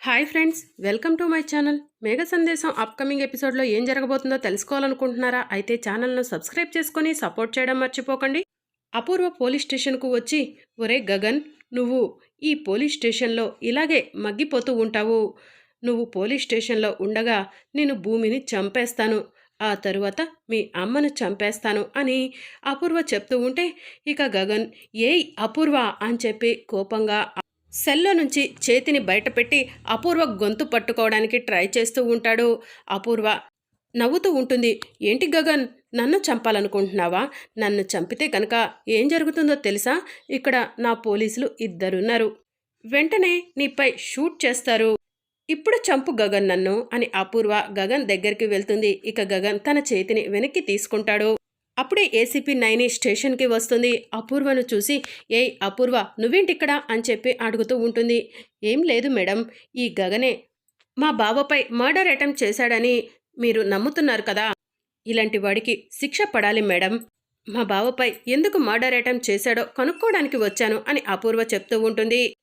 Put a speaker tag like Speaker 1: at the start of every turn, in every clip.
Speaker 1: Hi friends welcome to my channel. Megha Sandesam upcoming ఎపిసోడ్లో ఏం జరగబోతుందో తెలుసుకోవాలనుకుంటున్నారా? అయితే ఛానల్ను సబ్స్క్రైబ్ చేసుకొని సపోర్ట్ చేయడం మర్చిపోకండి. అపూర్వ పోలీస్ స్టేషన్కు వచ్చి ఒరే గగన్ నువ్వు ఈ పోలీస్ స్టేషన్లో ఇలాగే మగ్గిపోతూ ఉంటావు. నువ్వు పోలీస్ స్టేషన్లో ఉండగా నేను భూమిని చంపేస్తాను. ఆ తరువాత మీ అమ్మను చంపేస్తాను అని అపూర్వ చెప్తూ ఉంటే ఇక గగన్ ఏయ్ అపూర్వ అని చెప్పి కోపంగా సెల్లో నుంచి చేతిని బయటపెట్టి అపూర్వ గొంతు పట్టుకోవడానికి ట్రై చేస్తూ ఉంటాడు. అపూర్వ నవ్వుతూ ఉంటుంది. ఏంటి గగన్? నన్ను చంపాలనుకుంటున్నావా? నన్ను చంపితే కనుక ఏం జరుగుతుందో తెలుసా? ఇక్కడ నా పోలీసులు ఇద్దరున్నారు. వెంటనే నీపై షూట్ చేస్తారు. ఇప్పుడు చంపు గగన్ నన్ను అని అపూర్వ గగన్ దగ్గరికి వెళ్తుంది. ఇక గగన్ తన చేతిని వెనక్కి తీసుకుంటాడు. అప్పుడే ఏసీపీ నైని స్టేషన్కి వస్తుంది. అపూర్వను చూసి ఏ అపూర్వ నువ్వేంటిక్కడ? అని చెప్పి అడుగుతూ ఉంటుంది. ఏం లేదు మేడం ఈ గగనే మా బావపై మర్డర్ అటెంప్ట్ చేశాడని మీరు నమ్ముతున్నారు కదా. ఇలాంటి వాడికి శిక్ష పడాలి మేడం. మా బావపై ఎందుకు మర్డర్ అటెంప్ట్ చేశాడో కనుక్కోవడానికి వచ్చాను అని అపూర్వ చెప్తూ ఉంటుంది.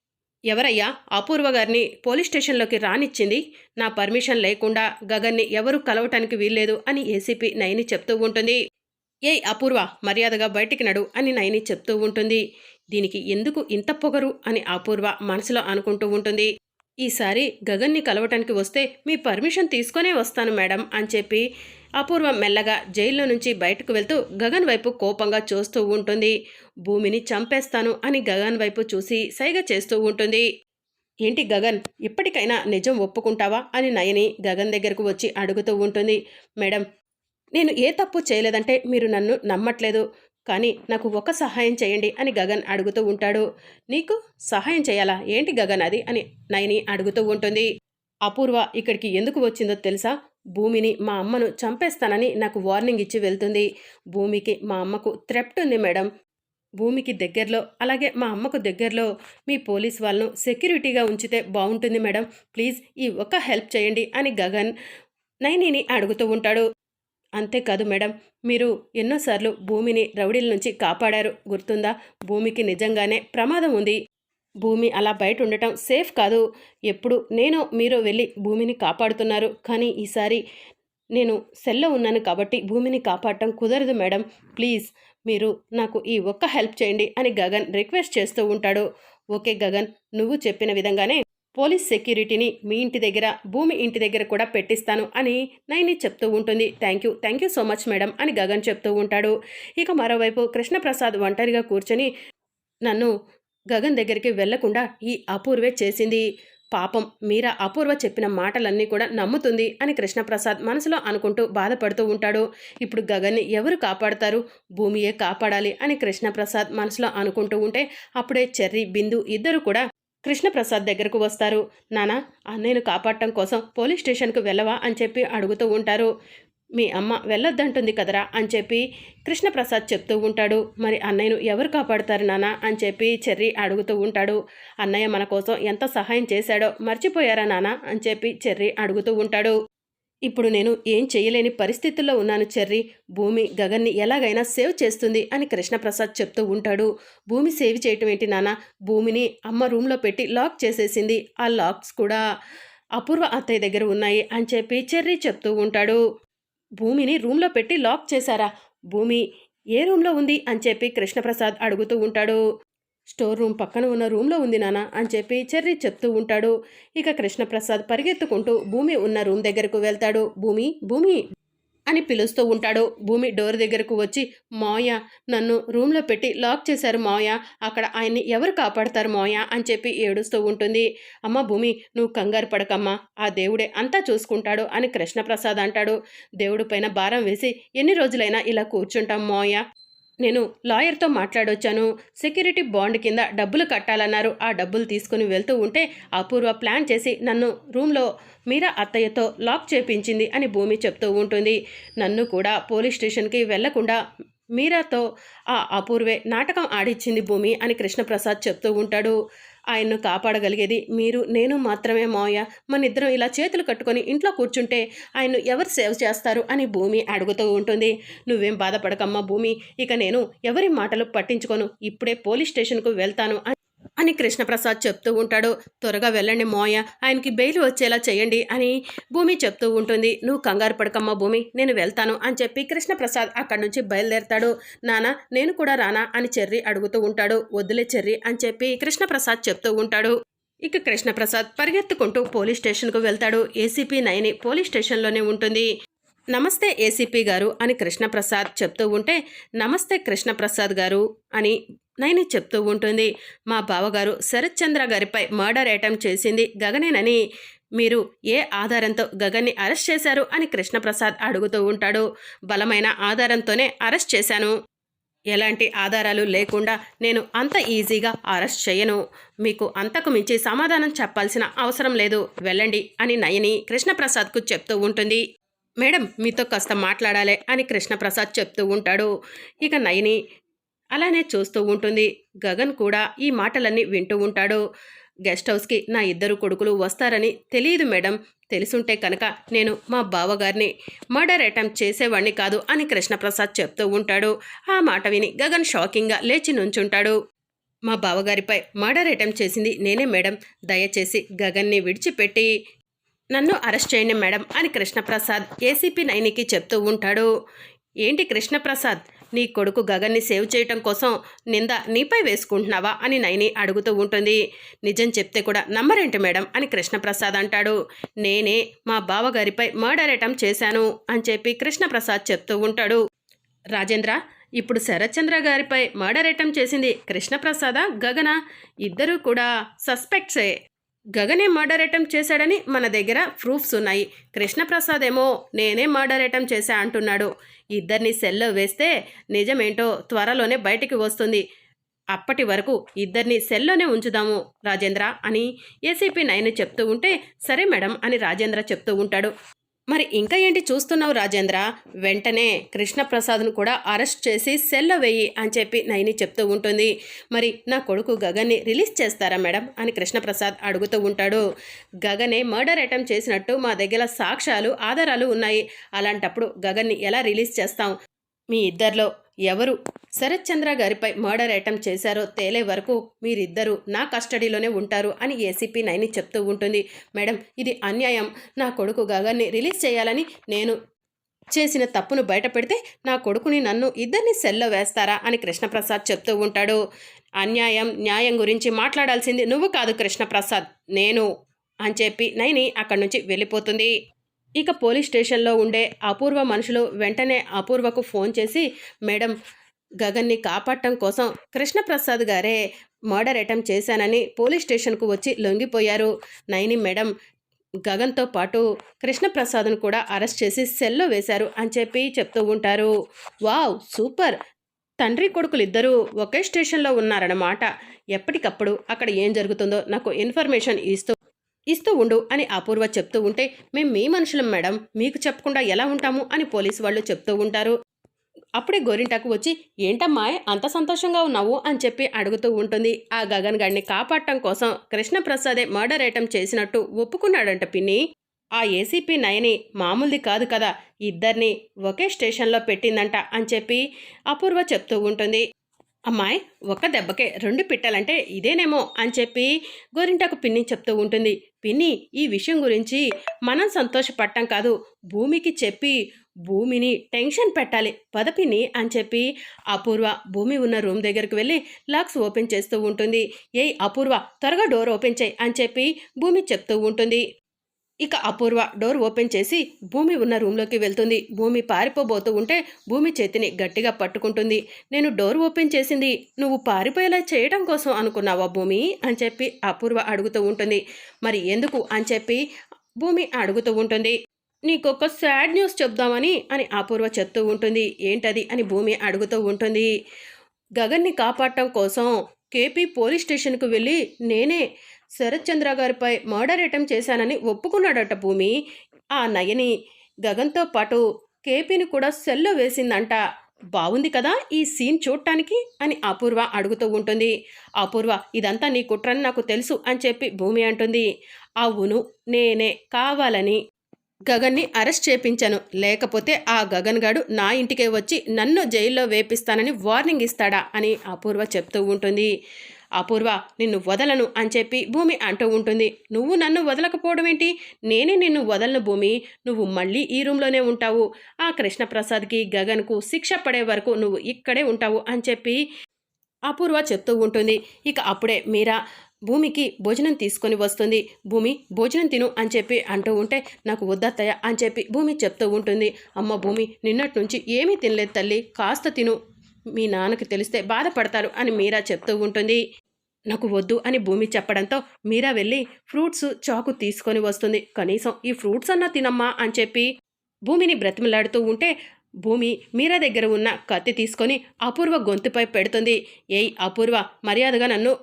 Speaker 1: ఎవరయ్యా? అపూర్వ గారిని పోలీస్ స్టేషన్లోకి రానిచ్చింది. నా పర్మిషన్ లేకుండా గగన్ని ఎవరు కలవటానికి వీల్లేదు అని ఏసీపీ నైని చెప్తూ ఉంటుంది. ఏయ్ అపూర్వ మర్యాదగా బయటికి నడు అని నయని చెప్తూ ఉంటుంది. దీనికి ఎందుకు ఇంత పొగరు అని అపూర్వ మనసులో అనుకుంటూ ఉంటుంది. ఈసారి గగన్ని కలవటానికి వస్తే మీ పర్మిషన్ తీసుకొనే వస్తాను మేడం అని చెప్పి అపూర్వ మెల్లగా జైల్లో నుంచి బయటకు వెళ్తూ గగన్ వైపు కోపంగా చూస్తూ ఉంటుంది. భూమిని చంపేస్తాను అని గగన్ వైపు చూసి సైగ చేస్తూ ఉంటుంది. ఏంటి గగన్ ఇప్పటికైనా నిజం ఒప్పుకుంటావా అని నయని గగన్ దగ్గరకు వచ్చి అడుగుతూ ఉంటుంది. మేడం నేను ఏ తప్పు చేయలేదంటే మీరు నన్ను నమ్మట్లేదు కానీ నాకు ఒక సహాయం చేయండి అని గగన్ అడుగుతూ ఉంటాడు. నీకు సహాయం చేయాలా? ఏంటి గగన్ అది? అని నయని అడుగుతూ ఉంటుంది. అపూర్వ ఇక్కడికి ఎందుకు వచ్చిందో తెలుసా? భూమిని మా అమ్మను చంపేస్తానని నాకు వార్నింగ్ ఇచ్చి వెళ్తుంది. భూమికి మా అమ్మకు థ్రెప్ట్ ఉంది మేడం. భూమికి దగ్గరలో అలాగే మా అమ్మకు దగ్గరలో. మీ పోలీస్ వాళ్ళను సెక్యూరిటీగా ఉంచితే బాగుంటుంది మేడం. ప్లీజ్ ఈ ఒక్క హెల్ప్ చేయండి అని గగన్ నైనిని అడుగుతూ ఉంటాడు. అంతేకాదు మేడం. మీరు ఎన్నోసార్లు భూమిని రౌడీల నుంచి కాపాడారు గుర్తుందా? భూమికి నిజంగానే ప్రమాదం ఉంది. భూమి అలా బయట ఉండటం సేఫ్ కాదు. ఎప్పుడు నేను మీరు వెళ్ళి భూమిని కాపాడుతున్నారు. కానీ ఈసారి నేను సెల్లో ఉన్నాను కాబట్టి భూమిని కాపాడటం కుదరదు మేడం. ప్లీజ్ మీరు నాకు ఈ ఒక్క హెల్ప్ చేయండి అని గగన్ రిక్వెస్ట్ చేస్తూ ఉంటాడు. ఓకే గగన్ నువ్వు చెప్పిన విధంగానే పోలీస్ సెక్యూరిటీని మీ ఇంటి దగ్గర భూమి ఇంటి దగ్గర కూడా పెట్టిస్తాను అని నైని చెప్తూ ఉంటుంది. Thank you thank you so much madam అని గగన్ చెప్తూ ఉంటాడు. ఇక మరోవైపు కృష్ణప్రసాద్ ఒంటరిగా కూర్చొని నన్ను గగన్ దగ్గరికి వెళ్ళకుండా ఈ అపూర్వే చేసింది. పాపం మీరా అపూర్వ చెప్పిన మాటలన్నీ కూడా నమ్ముతుంది అని కృష్ణప్రసాద్ మనసులో అనుకుంటూ బాధపడుతూ ఉంటాడు. ఇప్పుడు గగన్ని ఎవరు కాపాడతారు? భూమియే కాపాడాలి అని కృష్ణప్రసాద్ మనసులో అనుకుంటూ ఉంటే అప్పుడే చెర్రి బిందు ఇద్దరు కూడా కృష్ణప్రసాద్ దగ్గరకు వస్తారు. నానా అన్నయ్యను కాపాడటం కోసం పోలీస్ స్టేషన్కు వెళ్ళవా అని చెప్పి అడుగుతూ ఉంటారు. మీ అమ్మ వెళ్ళొద్దంటుంది కదరా అని చెప్పి కృష్ణప్రసాద్ చెప్తూ ఉంటాడు. మరి అన్నయ్యను ఎవరు కాపాడుతారు నానా అని చెప్పి చెర్రి అడుగుతూ ఉంటాడు. అన్నయ్య మన కోసం ఎంత సహాయం చేశాడో మర్చిపోయారా నానా అని చెప్పి చెర్రి అడుగుతూ ఉంటాడు. ఇప్పుడు నేను ఏం చేయలేని పరిస్థితుల్లో ఉన్నాను చెర్రి. భూమి గగన్ని ఎలాగైనా సేవ్ చేస్తుంది అని కృష్ణప్రసాద్ చెప్తూ ఉంటాడు. భూమి సేవ్ చేయటం ఏంటి నాన్న? భూమిని అమ్మ రూమ్లో పెట్టి లాక్ చేసేసింది. ఆ లాక్స్ కూడా అపూర్వ అత్తయ్య దగ్గర ఉన్నాయి అని చెప్పి చెర్రీ చెప్తూ ఉంటాడు. భూమిని రూమ్లో పెట్టి లాక్ చేశారా? భూమి ఏ రూమ్లో ఉంది? అని చెప్పి కృష్ణప్రసాద్ అడుగుతూ ఉంటాడు. స్టోర్ రూమ్ పక్కన ఉన్న రూమ్లో ఉంది నాన్న అని చెప్పి చెర్రి చెప్తూ ఉంటాడు. ఇక కృష్ణప్రసాద్ పరిగెత్తుకుంటూ భూమి ఉన్న రూమ్ దగ్గరకు వెళ్తాడు. భూమి భూమి అని పిలుస్తూ ఉంటాడు. భూమి డోర్ దగ్గరకు వచ్చి మాయ నన్ను రూమ్లో పెట్టి లాక్ చేశారు మాయ అక్కడ ఆయన్ని ఎవరు కాపాడతారు మాయ అని చెప్పి ఏడుస్తూ ఉంటుంది. అమ్మ భూమి నువ్వు కంగారు పడకమ్మా. ఆ దేవుడే అంతా చూసుకుంటాడు అని కృష్ణప్రసాద్ అంటాడు. దేవుడి పైన భారం వేసి ఎన్ని రోజులైనా ఇలా కూర్చుంటాం మాయ నేను లాయర్తో మాట్లాడొచ్చాను. సెక్యూరిటీ బాండ్ కింద డబ్బులు కట్టాలన్నారు. ఆ డబ్బులు తీసుకుని వెళ్తూ ఉంటే అపూర్వ ప్లాన్ చేసి నన్ను రూమ్లో మీరా అత్తయ్యతో లాక్ చేపించింది అని భూమి చెప్తూ ఉంటుంది. నన్ను కూడా పోలీస్ స్టేషన్కి వెళ్ళకుండా మీరాతో ఆ అపూర్వే నాటకం ఆడిచ్చింది భూమి అని కృష్ణప్రసాద్ చెప్తూ ఉంటాడు. ఆయన్ను కాపాడగలిగేది మీరు నేను మాత్రమే మావయ్య. మన ఇద్దరం ఇలా చేతులు కట్టుకొని ఇంట్లో కూర్చుంటే ఆయన్ను ఎవరు సేవ్ చేస్తారు అని భూమి అడుగుతూ ఉంటుంది. నువ్వేం బాధపడకమ్మా భూమి. ఇక నేను ఎవరి మాటలు పట్టించుకోను. ఇప్పుడే పోలీస్ స్టేషన్కు వెళ్తాను అని కృష్ణప్రసాద్ చెప్తూ ఉంటాడు. త్వరగా వెళ్ళండి మోయ ఆయనకి బెయిల్ వచ్చేలా చేయండి అని భూమి చెప్తూ ఉంటుంది. నువ్వు కంగారు పడకమ్మా భూమి నేను వెళ్తాను అని చెప్పి కృష్ణప్రసాద్ అక్కడి నుంచి బయలుదేరతాడు. నానా నేను కూడా రానా అని చెర్రి అడుగుతూ ఉంటాడు. వద్దులే చెర్రి అని చెప్పి కృష్ణప్రసాద్ చెప్తూ ఉంటాడు. ఇక కృష్ణప్రసాద్ పరిగెత్తుకుంటూ పోలీస్ స్టేషన్కు వెళ్తాడు. ఏసీపీ నయని పోలీస్ స్టేషన్లోనే ఉంటుంది. నమస్తే ఏసీపీ గారు అని కృష్ణప్రసాద్ చెప్తూ ఉంటే నమస్తే కృష్ణప్రసాద్ గారు అని నైని చెప్తూ ఉంటుంది. మా బావగారు శరత్చంద్ర గారిపై మర్డర్ అటెంప్ట్ చేసింది గగనేనని. మీరు ఏ ఆధారంతో గగన్ని అరెస్ట్ చేశారు అని కృష్ణప్రసాద్ అడుగుతూ ఉంటాడు. బలమైన ఆధారంతోనే అరెస్ట్ చేశాను. ఎలాంటి ఆధారాలు లేకుండా నేను అంత ఈజీగా అరెస్ట్ చేయను. మీకు అంతకు మించి సమాధానం చెప్పాల్సిన అవసరం లేదు. వెళ్ళండి అని నయని కృష్ణప్రసాద్కు చెప్తూ ఉంటుంది. మేడం మీతో కాస్త మాట్లాడాలి అని కృష్ణప్రసాద్ చెప్తూ ఉంటాడు. ఇక నయని అలానే చూస్తూ ఉంటుంది. గగన్ కూడా ఈ మాటలన్నీ వింటూ ఉంటాడు. గెస్ట్ హౌస్కి నా ఇద్దరు కొడుకులు వస్తారని తెలియదు మేడం. తెలుసుంటే కనుక నేను మా బావగారిని మర్డర్ అటెంప్ట్ చేసేవాణ్ణి కాదు అని కృష్ణప్రసాద్ చెప్తూ ఉంటాడు. ఆ మాట విని గగన్ షాకింగ్గా లేచి నుంచుంటాడు. మా బావగారిపై మర్డర్ అటెంప్ట్ చేసింది నేనే మేడం. దయచేసి గగన్ని విడిచిపెట్టి నన్ను అరెస్ట్ చేయండి మేడం అని కృష్ణప్రసాద్ ఏసీపీ నైనికి చెప్తూ ఉంటాడు. ఏంటి కృష్ణప్రసాద్? నీ కొడుకు గగన్ని సేవ్ చేయటం కోసం నింద నీపై వేసుకుంటున్నావా అని నైని అడుగుతూ ఉంటుంది. నిజం చెప్తే కూడా నమ్మరేంటి మేడం అని కృష్ణప్రసాద్ అంటాడు. నేనే మా బావగారిపై మర్డర్ అటెంప్ట్ చేశాను అని చెప్పి కృష్ణప్రసాద్ చెప్తూ ఉంటాడు. రాజేంద్ర ఇప్పుడు శరత్చంద్ర గారిపై మర్డర్ అటెంప్ట్ చేసింది కృష్ణప్రసాద గగన? ఇద్దరూ కూడా సస్పెక్ట్సే గగనే మర్డర్ అటెంప్ట్ చేశాడని మన దగ్గర ప్రూఫ్స్ ఉన్నాయి. కృష్ణప్రసాద్ ఏమో నేనే మర్డర్ అటెంప్ట్ చేశా అంటున్నాడు. ఇద్దరిని సెల్లో వేస్తే నిజమేంటో త్వరలోనే బయటికి వస్తుంది. అప్పటి వరకు ఇద్దరిని సెల్లోనే ఉంచుదాము రాజేంద్ర అని ఏసీపీ నైన్ చెప్తూ ఉంటే సరే మేడం అని రాజేంద్ర చెప్తూ ఉంటాడు. మరి ఇంకా ఏంటి చూస్తున్నావు రాజేంద్ర? వెంటనే కృష్ణప్రసాద్ను కూడా అరెస్ట్ చేసి సెల్లో వెయ్యి అని చెప్పి నయని చెప్తూ ఉంటుంది. మరి నా కొడుకు గగన్ని రిలీజ్ చేస్తారా మేడం? అని కృష్ణప్రసాద్ అడుగుతూ ఉంటాడు. గగనే మర్డర్ అటెంప్ట్ చేసినట్టు మా దగ్గర సాక్ష్యాలు ఆధారాలు ఉన్నాయి. అలాంటప్పుడు గగన్ని ఎలా రిలీజ్ చేస్తాం? మీ ఇద్దరిలో ఎవరు శరత్చంద్ర గారిపై మర్డర్ అటెంప్ట్ చేశారో తేలే వరకు మీరిద్దరూ నా కస్టడీలోనే ఉంటారు అని ఏసీపీ నైని చెప్తూ ఉంటుంది. మేడం ఇది అన్యాయం. నా కొడుకు గగన్ని రిలీజ్ చేయాలని నేను చేసిన తప్పును బయటపెడితే నా కొడుకుని నన్ను ఇద్దరిని సెల్లో వేస్తారా అని కృష్ణప్రసాద్ చెప్తూ ఉంటాడు. అన్యాయం న్యాయం గురించి మాట్లాడాల్సింది నువ్వు కాదు కృష్ణప్రసాద్. నేను అని చెప్పి నైని అక్కడి నుంచి వెళ్ళిపోతుంది. ఇక పోలీస్ స్టేషన్లో ఉండే అపూర్వ మనుషులు వెంటనే అపూర్వకు ఫోన్ చేసి మేడం గగన్ని కాపాడటం కోసం కృష్ణప్రసాద్ గారే మర్డర్ అటెంప్ట్ చేశానని పోలీస్ స్టేషన్కు వచ్చి లొంగిపోయారు. నైని మేడం గగన్తో పాటు కృష్ణప్రసాద్ను కూడా అరెస్ట్ చేసి సెల్లో వేశారు అని చెప్పి చెప్తూ ఉంటారు. వావ్! సూపర్! తండ్రి కొడుకులు ఇద్దరూ ఒకే స్టేషన్లో ఉన్నారన్నమాట. ఎప్పటికప్పుడు అక్కడ ఏం జరుగుతుందో నాకు ఇన్ఫర్మేషన్ ఇస్తూ ఇస్తూ ఉండు అని అపూర్వ చెప్తూ ఉంటే మేము మీ మనుషులం మేడం. మీకు చెప్పకుండా ఎలా ఉంటాము అని పోలీసు వాళ్ళు చెప్తూ ఉంటారు. అప్పుడే గోరింటాకు వచ్చి ఏంటమ్మాయ్ అంత సంతోషంగా ఉన్నావు? అని చెప్పి అడుగుతూ ఉంటుంది. ఆ గగన్ గడిని కాపాడటం కోసం కృష్ణప్రసాదే మర్డర్ ఐటమ్ చేసినట్టు ఒప్పుకున్నాడంట పిన్ని. ఆ ఏసీపీ నయని మామూలుది కాదు కదా ఇద్దరిని ఒకే స్టేషన్లో పెట్టిందంట అని చెప్పి అపూర్వ చెప్తూ ఉంటుంది. అమ్మాయి ఒక్క దెబ్బకే రెండు పిట్టాలంటే ఇదేనేమో అని చెప్పి గోరింటాకు పిన్ని చెప్తూ ఉంటుంది. పిన్ని ఈ విషయం గురించి మనం సంతోషపడటం కాదు. భూమికి చెప్పి భూమిని టెన్షన్ పెట్టాలి. పద పిన్ని అని చెప్పి అపూర్వ భూమి ఉన్న రూమ్ దగ్గరికి వెళ్ళి లాక్స్ ఓపెన్ చేస్తూ ఉంటుంది. ఏయ్ అపూర్వ త్వరగా డోర్ ఓపెన్ చేయి అని చెప్పి భూమి చెప్తూ ఉంటుంది. ఇక అపూర్వ డోర్ ఓపెన్ చేసి భూమి ఉన్న రూమ్లోకి వెళ్తుంది. భూమి పారిపోబోతూ ఉంటే భూమి చేతిని గట్టిగా పట్టుకుంటుంది. నేను డోర్ ఓపెన్ చేసింది నువ్వు పారిపోయేలా చేయడం కోసం అనుకున్నావా భూమి? అని చెప్పి అపూర్వ అడుగుతూ ఉంటుంది. మరి ఎందుకు? అని చెప్పి భూమి అడుగుతూ ఉంటుంది. నీకొక సాడ్ న్యూస్ చెప్దామని అని అపూర్వ చెప్తూ ఉంటుంది. ఏంటది? అని భూమి అడుగుతూ ఉంటుంది. గగన్ని కాపాడటం కోసం కేపీ పోలీస్ స్టేషన్కు వెళ్ళి నేనే శరత్ చంద్ర గారిపై మర్డర్ అటెంప్ట్ చేశానని ఒప్పుకున్నాడట భూమి. ఆ నయని గగన్తో పాటు కేపీని కూడా సెల్లో వేసిందంట. బాగుంది కదా ఈ సీన్ చూడటానికి అని అపూర్వ అడుగుతూ ఉంటుంది. అపూర్వ ఇదంతా నీ కుట్రని నాకు తెలుసు అని చెప్పి భూమి అంటుంది. అవును నేనే కావాలని గగన్ని అరెస్ట్ చేపించాను. లేకపోతే ఆ గగన్ గాడు నా ఇంటికే వచ్చి నన్ను జైల్లో వేపిస్తానని వార్నింగ్ ఇస్తాడా అని అపూర్వ చెప్తూ ఉంటుంది. అపూర్వ నిన్ను వదలను అని చెప్పి భూమి అంటూ ఉంటుంది. నువ్వు నన్ను వదలకపోవడం ఏంటి? నేనే నిన్ను వదలను భూమి. నువ్వు మళ్ళీ ఈ రూమ్లోనే ఉంటావు. ఆ కృష్ణప్రసాద్కి గగన్కు శిక్ష పడే వరకు నువ్వు ఇక్కడే ఉంటావు అని చెప్పి అపూర్వ చెప్తూ ఉంటుంది. ఇక అప్పుడే మీరా భూమికి భోజనం తీసుకొని వస్తుంది. భూమి భోజనం తిను అని చెప్పి అంటూ ఉంటే నాకు వద్దత్తయ్య అని చెప్పి భూమి చెప్తూ ఉంటుంది. అమ్మ భూమి నిన్నటి నుంచి ఏమీ తినలేదు తల్లి. కాస్త తిను. మీ నాన్నకి తెలిస్తే బాధపడతారు అని మీరా చెప్తూ ఉంటుంది. నాకు వద్దు అని భూమి చెప్పడంతో మీరా వెళ్ళి ఫ్రూట్స్ చాకు తీసుకొని వస్తుంది. కనీసం ఈ ఫ్రూట్స్ అన్నా తినమ్మా అని చెప్పి భూమిని బ్రతిమలాడుతూ ఉంటే భూమి మీరా దగ్గర ఉన్న కత్తి తీసుకొని అపూర్వ గొంతుపై పెడుతుంది. ఏయ్ అపూర్వ మర్యాదగా నన్ను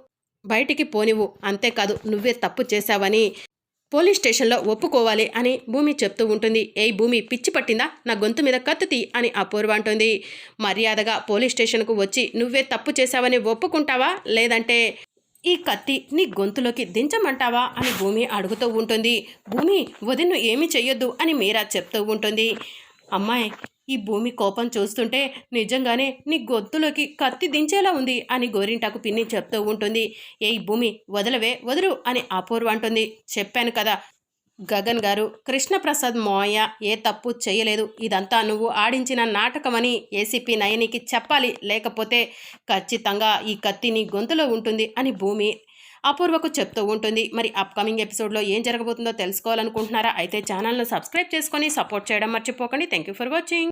Speaker 1: బయటికి పోనివ్వు. అంతేకాదు నువ్వే తప్పు చేశావని. పోలీస్ స్టేషన్లో ఒప్పుకోవాలి అని భూమి చెప్తూ ఉంటుంది. ఏ భూమి పిచ్చి పట్టిందా? నా గొంతు మీద కత్తుతి అని అపూర్వ అంటుంది మర్యాదగా పోలీస్ స్టేషన్కు వచ్చి నువ్వే తప్పు చేశావని ఒప్పుకుంటావా? లేదంటే ఈ కత్తి నీ గొంతులోకి దించమంటావా? అని భూమి అడుగుతూ ఉంటుంది. భూమి వదిన్ను ఏమీ చెయ్యొద్దు అని మీరా చెప్తూ ఉంటుంది. అమ్మాయి ఈ భూమి కోపం చూస్తుంటే నిజంగానే నీ గొంతులోకి కత్తి దించేలా ఉంది అని గోరింటాకు పిన్ని చెప్తూ ఉంటుంది. ఏ భూమి వదలవే వదులు అని అపూర్వ అంటుంది. చెప్పాను కదా గగన్ గారు కృష్ణప్రసాద్ మోయ ఏ తప్పు చేయలేదు. ఇదంతా నువ్వు ఆడించిన నాటకమని ఏసీపీ నయనికి చెప్పాలి. లేకపోతే ఖచ్చితంగా ఈ కత్తి నీ గొంతులో ఉంటుంది అని భూమి అపూర్వకు చెప్తూ ఉంటుంది. మరి అప్కమింగ్ ఎపిసోడ్లో ఏం జరగబోతుందో తెలుసుకోవాలనుకుంటున్నారా? అయితే ఛానల్ను సబ్స్క్రైబ్ చేసుకొని సపోర్ట్ చేయడం మర్చిపోకండి. Thank you for watching